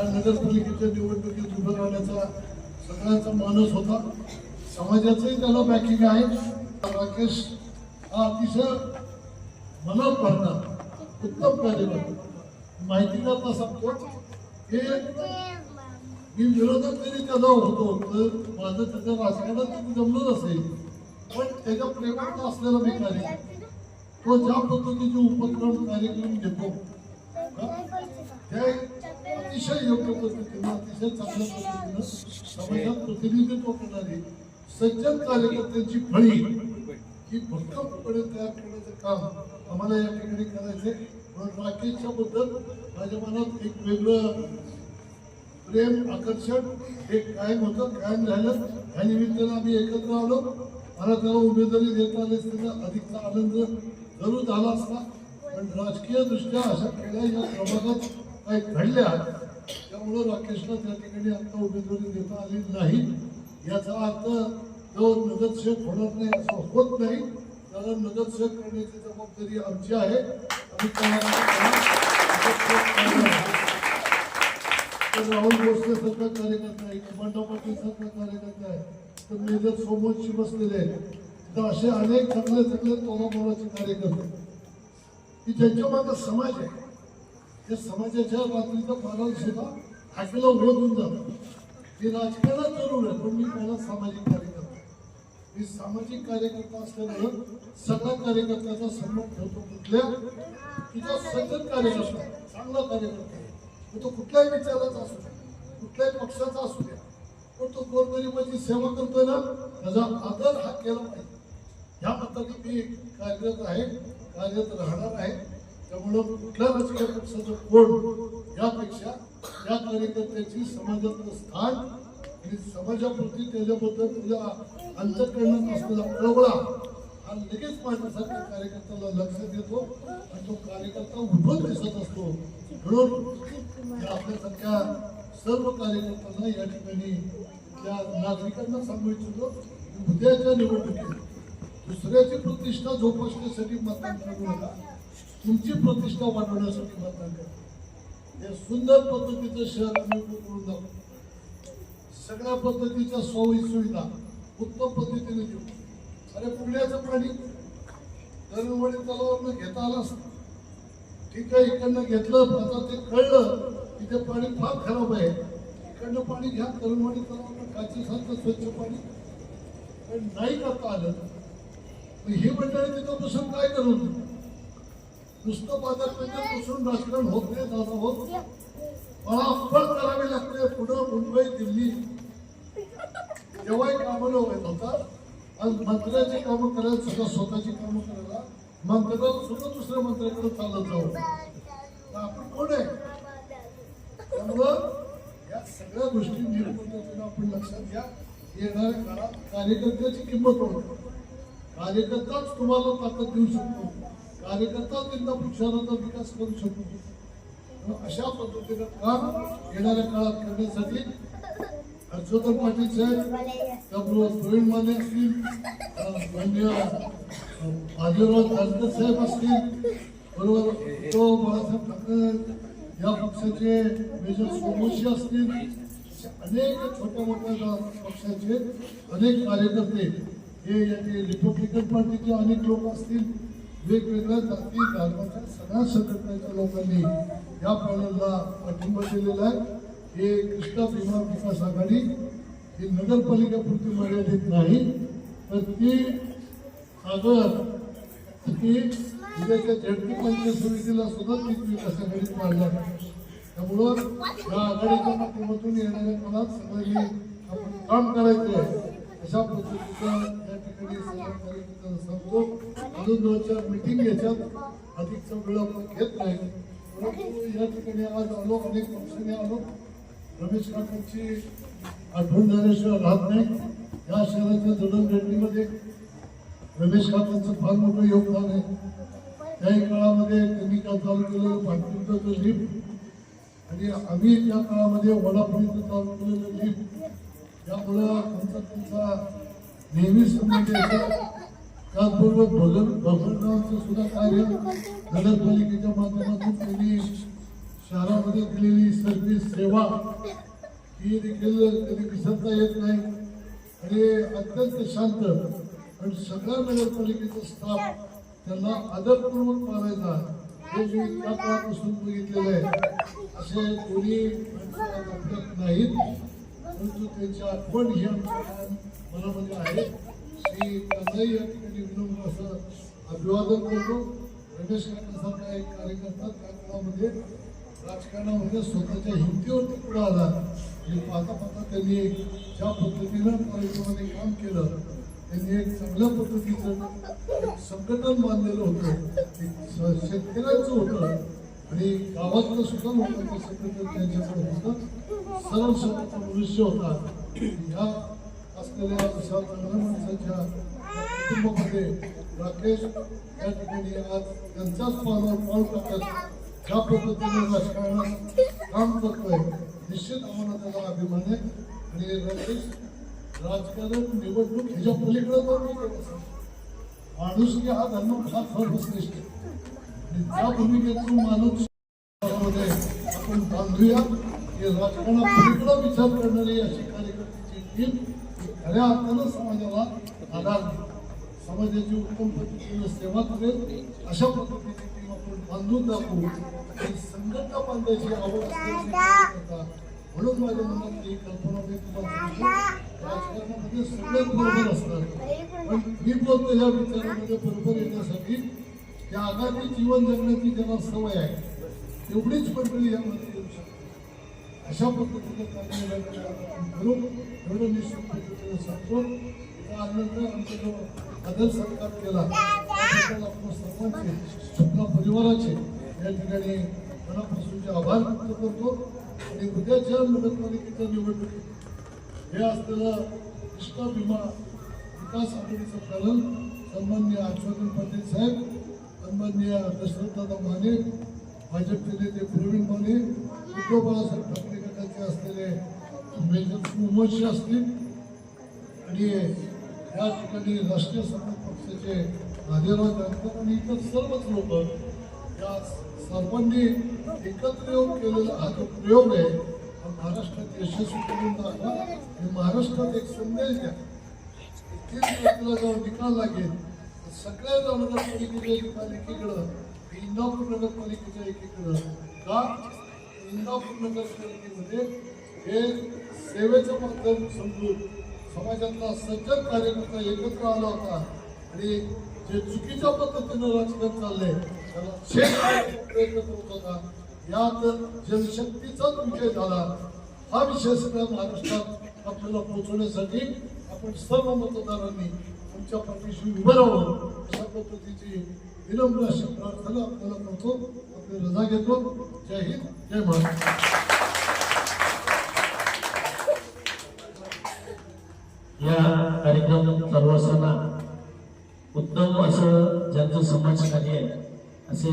या नगरपालिकेच्या निवडणुकीत उभं राहण्याचा सगळ्यांचा मानस होता. समाजाचंही त्याला बॅकिंग आहे. राकेश हा अतिशय मनात भरणार उत्तम कार्य माहितीला माहिती करता सांगतो हे मी विरोधक जरी त्याचा होतो तर माझं त्याच्या राजकारणात जमलं नसेल. पण त्याच्या प्रेमात असलेला मी कार्य तो ज्या पद्धतीचे उपक्रम कार्यक्रम घेतो हा, ते अतिशय योग्य पद्धतीनं अतिशय चांगल्या पद्धतीनं समाजात प्रतिनिधित्व करणारी सज्जन कार्यकर्त्यांची फळी ही भक्कमपणे तयार करण्याचं काम आम्हाला या ठिकाणी करायचंय. म्हणून राकेशच्या बद्दल माझ्या मनात एक वेगळं प्रेम आकर्षण हे कायम होतं कायम राहिलं. या निमित्तानं आम्ही एकत्र आलो. मला त्याला उमेदवारी देता आली त्याचा अधिकचा आनंद जरूर झाला असता. पण राजकीय दृष्ट्या अशा खेळ्या या प्रभागात काही घडल्या त्यामुळं राकेशला त्या ठिकाणी आता उमेदवारी देता आली नाही. याचा अर्थ तो नगरसेवक होणार नाही असं होत नाही. त्याला नगरसेवक करण्याची जबाबदारी आमची आहे. आम्ही राहुल भोसले सारखा कार्यकर्ता आहे बंडा पाटील सारखा कार्यकर्ता आहे. तर मेजर सोमोदशी बसलेले आहेत तर असे अनेक चांगले चांगले तोलामोलाचे कार्यकर्ते. की ज्यांच्या मागे समाज आहे. त्या समाजाच्या रात्रीचं पालन सुद्धा हाकेला होऊन जातं. हे राजकारणात जरूर आहे पण मी पहिला सामाजिक कार्यकर्ता. मी सामाजिक कार्यकर्ता असल्यामुळं सगळ्या कार्यकर्त्याचा सन्मान ठेवतो कुठल्या. तुझा सज्जन कार्यकर्ता चांगला कार्यकर्ता आहे. मग तो कुठल्याही विचाराचा असू द्या कुठल्याही पक्षाचा असू द्या. पण तो गोरगरिबाची सेवा करतोय ना त्याचा आदर हा केला पाहिजे. ह्या मताने मी कार्यरत आहे कार्यरत राहणार आहे. त्यामुळं कुठल्या राजकीय पक्षाचं कोण यापेक्षा या कार्यकर्त्याची समाजातलं स्थान आणि समाजाप्रती त्याच्याबद्दल तुझ्या अंतकरणात असलेला कळवळा हा लगेच माझ्यासारख्या कार्यकर्त्याला लक्ष देतो आणि तो कार्यकर्ता उभं दिसत असतो. म्हणून आपल्यासारख्या सर्व कार्यकर्त्यांना या ठिकाणी त्या नागरिकांना सांगू इच्छितो उद्याच्या निवडणुकीत दुसऱ्याची प्रतिष्ठा जोपासण्यासाठी मतदान करू नका. तुमची प्रतिष्ठा वाढवण्यासाठी मतदान करा हे सुंदर पद्धतीचं शहर आम्ही करून दाखवू सगळ्या पद्धतीच्या सोयी सुविधा उत्तम पद्धतीने देऊ अरे पुण्याचं पाणी दरवळी तलावावरनं घेता आलं असतं. ठीक आहे इकडनं घेतलं आता ते कळलं की ते पाणी फार खराब आहे. इकडनं पाणी घ्या तरुणवाडी तलावात काची सांगतं स्वच्छ पाणी. पण नाही करता आलं. ही मंडळी तिथं बसून काय करू नुसतं बाजारपेठेत बसून राजकारण होत नाही दादा होत पळापळ करावी लागते. पुढं मुंबई दिल्ली. तेव्हाही कामं व्हायला होता आज मंत्र्याची कामं करायला सुद्धा स्वतःची कामं करायला मंत्र्याला सुद्धा दुसऱ्या मंत्र्याकडे चालत जाऊ. आपण कोण आहे? त्यामुळं या सगळ्या गोष्टी नीट आपण लक्षात घ्या. येणाऱ्या काळात कार्यकर्त्याची किंमत ओळखा कार्यकर्ताच तुम्हाला ताकद देऊ शकतो. कार्यकर्ता इंदापूर शहराचा विकास करू शकतो. अशा पद्धतीनं काम येणाऱ्या काळात करण्यासाठी हर्षवर्धन पाटील साहेब त्याबरोबर प्रवीण माने असतील अं, माननीय बाजीराव साहेब असतील बरोबर तो बाळासाहेब ठाकरे या पक्षाचे मेजर सोमोशी असतील अनेक छोट्या मोठ्या पक्षाचे अनेक कार्यकर्ते हे याचे रिपब्लिकन पार्टीचे अनेक लोक असतील वेगवेगळ्या जाती धर्माच्या सगळ्या संघटनेच्या लोकांनी या पॅनलला पाठिंबा दिलेला आहे. हे कृष्णा भीमा विकास आघाडी ही नगरपालिकेपुरती मर्यादित नाही तर ती सागर ती उद्याच्या झडपी पंचायत समितीला सुद्धा ती विकास आघाडीत मांडणार त्यामुळं या आघाडीच्या माध्यमातून येणाऱ्या काळात सगळ्यांनी आपण काम करायचं आहे अशा पद्धतीचं सांगतो अजून दोन चार मिटिंग याच्यात अधिकचा वेळ आपण घेत नाही परंतु या ठिकाणी आज आलो अनेक पक्षाने आलो रमेश काकांची आठवण झाल्याशिवाय राहत नाही. या शहराच्या जडणघडणीमध्ये रमेश काकांचं फार मोठं योगदान आहे त्याही काळामध्ये त्यांनी काय चालू केलेलं पाटपुरचं लिफ्ट आणि आम्ही त्या काळामध्ये वडापुरीचं चालू केलेलं लिफ्ट त्यामुळं आमचा त्यांचा नेहमी संबंध भगन भगवंतांचं सुद्धा कार्य नगरपालिकेच्या माध्यमातून त्यांनी शहरामध्ये दिलेली सर्व्हिस सेवा ही देखील कधी विसरता येत नाही. आणि अत्यंत शांत पण सगळ्या नगरपालिकेचा स्टाफ त्यांना आदरपूर्वक पाळायचा हे मी त्या काळापासून बघितलेलं आहे. असे कोणी आपल्यात नाहीत परंतु त्यांची आठवण ही आमच्या मनामध्ये आहे. श्री त्यांनाही या ठिकाणी विनम्र असं अभिवादन करतो. रमेश काकासारखा एक कार्यकर्ता त्या काळामध्ये राजकारणामध्ये स्वतःच्या हिमतीवरती पुढे आला. हे पाहता पाहता त्यांनी ज्या पद्धतीनं कार्यक्रमाने काम केलं त्यांनी एक चांगल्या पद्धतीचं संघटन बांधलेलं होतं. एक शेतकऱ्यांचं होतं. आणि गावातलं सुद्धा लोकांचं संघटन त्यांच्याकडे होतं. सर्व स्वतःचा मनुष्य होता. ह्या असलेल्या विशाल चांगल्या कुटुंबामध्ये राकेश या ठिकाणी आज त्यांच्याच पावलावर पाऊल टाकत ज्या पद्धतीने राजकारणात काम करतोय निश्चित आम्हाला त्याला अभिमान आहे. आणि राकेश राजकारण निवडणूक ह्याच्या पलीकडे जाऊन माणूस की हा धर्म हा सर्वश्रेष्ठ आहे. आणि त्या भूमिकेतून माणूस आपण बांधूया की राजकारणापलीकडे विचार करणारी अशी कार्यकर्त्याची टीम खऱ्या अर्थानं समाजाला आधार. समाजाची उत्तम पद्धतीने सेवा करेल. अशा पद्धतीची टीम आपण बांधून दाखवू आणि संघटना बांधायची आवड म्हणून माझ्या मनात ही कल्पना मी तुम्हाला सांगतो राजकारणामध्ये सगळेच बरोबर असतात पण मी बोलतो या विचारामध्ये बरोबर येण्यासाठी की आगामी जीवन जगण्याची ज्यांना सवय आहे तेवढीच मंडळी यामध्ये अशा पद्धतीने चाललेल्या एवढं निश्चित पद्धतीने सांगतो त्या आमचा जो आदर सत्कार केला त्याबद्दल आपण सर्वांचे आपल्या परिवाराचे या ठिकाणी मनापासूनचे आभार. व्यक्त करतो आणि उद्याच्या नगरपालिकेच्या निवडणुकीत हे असलेलं कृष्णा विमा विकास आघाडीचं पालन सन्मान्य हर्षवर्धन पाटील साहेब सन्मान्य दशरथदादा माने भाजपचे नेते प्रवीण माने उद्धव बाळासाहेब ठाकरे इथे असलेले मेजर उमोशी असतील आणि या ठिकाणी राष्ट्रीय समाज पक्षाचे राजेराव जानकर आणि इतर सर्वच लोक या सर्वांनी एकत्र येऊन केलेला हा जो प्रयोग आहे हा महाराष्ट्रात यशस्वी करून दाखवा आणि महाराष्ट्रात एक संदेश द्या. तीन तारखेला जेव्हा निकाल लागेल सगळ्या नगरपालिकेच्या निकाल एकीकडं इंदापूर नगरपालिकेच्या एकीकडं का इंदापूर नगरपालिकेमध्ये हे सेवेचं माध्यम समजून समाजातला सज्जन कार्यकर्ता एकत्र आला होता. आणि जे चुकीच्या पद्धतीनं राजकारण चाललंय त्याला छेद प्रयत्न करत होता. यात जनशक्तीचाच विजय झाला. हा विषय सगळ्या महाराष्ट्रात आपल्याला पोहोचवण्यासाठी आपण सर्व मतदारांनी तुमच्या पाठीशी उभं राहावं अशा पद्धतीची विनम्र अशी प्रार्थना आपल्याला करतो. रजा घेतो. जय हिंद जय महाराष्ट्र या कार्यक्रम चालू असताना उत्तम असं ज्यांचं समाज कार्य आहे असे